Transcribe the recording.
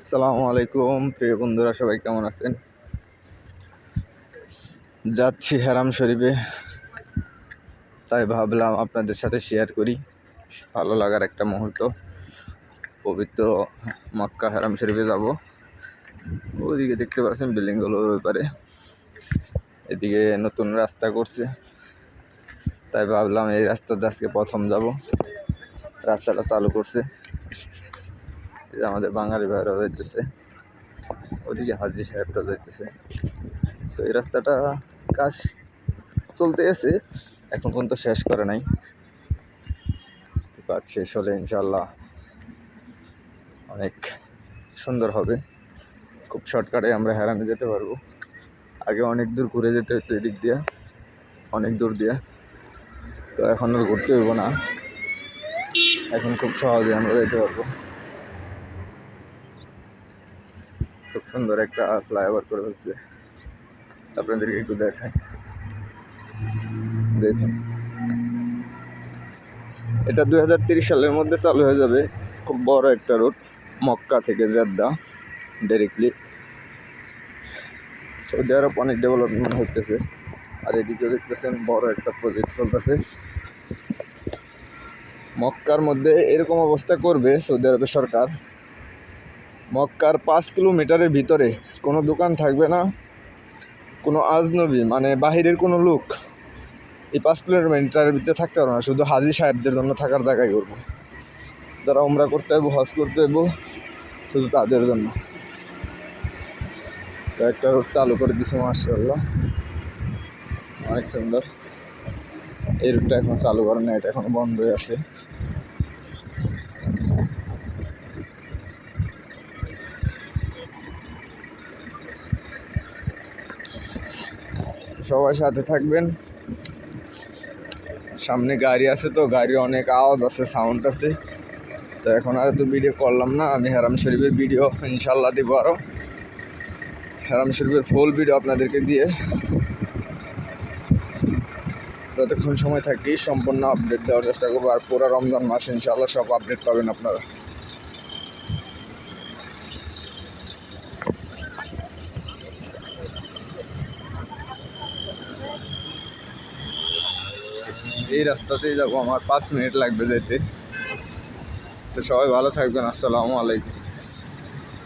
আসসালামু আলাইকুম, প্রিয় বন্ধুরা, সবাই কেমন আছেন? যাচ্ছি হেরাম শরীফে। তাই ভাবলাম আপনাদের সাথে শেয়ার করি। ভালো লাগার একটা মুহূর্ত। পবিত্র মক্কা হেরাম শরীফে যাব। ওইদিকে দেখতে পাচ্ছেন বিল্ডিংগুলোর ওই পারে। এদিকে নতুন রাস্তা করছে। তাই ভাবলাম এই রাস্তাতে আজকে প্রথম যাব। রাস্তাটা চালু করছে। আমাদের বাঙালি ভাইরা যাইতেছে। ওদিকে হাজি সাহেবরা যাইতেছে। তো এই রাস্তাটা কাজ চলতে আছে, এখন পর্যন্ত শেষ করে নাই। তো কাজ শেষ হলে ইনশাল্লাহ অনেক সুন্দর হবে। খুব শর্টকাটে আমরা হেরানে যেতে পারব। আগে অনেক দূর ঘুরে যেতে হতো এদিক দিয়ে, অনেক দূর দিয়ে। তো এখন আর ঘুরতে হইব না। এখন খুব সহজে আমরা যেতে পারব। খুব সুন্দর একটা ফ্লাইওভার করে ফেলছে। আপনাদেরকে একটু দেখাই। দেখুন। এটা দুই সালের মধ্যে চালু হয়ে যাবে। খুব বড় একটা রুট মক্কা থেকে জেদ্দা ডাইরেক্টলি সৌদি আরব অনেক ডেভেলপমেন্ট হইতেছে। আর এদিকে দেখতেছেন বড় একটা প্রজেক্ট চলতেছে। মক্কার মধ্যে এরকম অবস্থা করবে সৌদি আরবের সরকার। মক্কার পাঁচ কিলোমিটারের ভিতরে কোনো দোকান থাকবে না, কোনো আজনবী মানে বাহিরের কোনো লোক এই পাঁচ কিলোমিটারের ভিতরে থাকতে পারবে না, শুধু হাজি সাহেবদের জন্য থাকার জায়গায় করব। যারা উমরা করতে হইব, হজ করতে হইব, শুধু তাদের জন্য। একটা রোড চালু করে দিছে মার্শাল্লাহ অনেক সুন্দর। এই রুটটা এখন চালু করে না এটা এখন বন্ধ হয়ে আছে। সবাই সাথে থাকবেন। সামনে গাড়ি আছে তো গাড়ির অনেক আওয়াজ আছে সাউন্ড আছে। তো এখন আর তো ভিডিও করলাম না, আমি হেরাম শরীফের ভিডিও ইনশাল্লাহ দিব আরও হেরাম শরীফের ফুল ভিডিও আপনাদেরকে দিয়ে। যতক্ষণ সময় থাকি, সম্পূর্ণ আপডেট দেওয়ার চেষ্টা করব, আর পুরো রমজান মাস ইনশাল্লাহ সব আপডেট পাবেন আপনারা। এই রাস্তাতেই যাব আমার পাঁচ মিনিট লাগবে যেতে। তো সবাই ভালো থাকবেন আসসালামু আলাইকুম।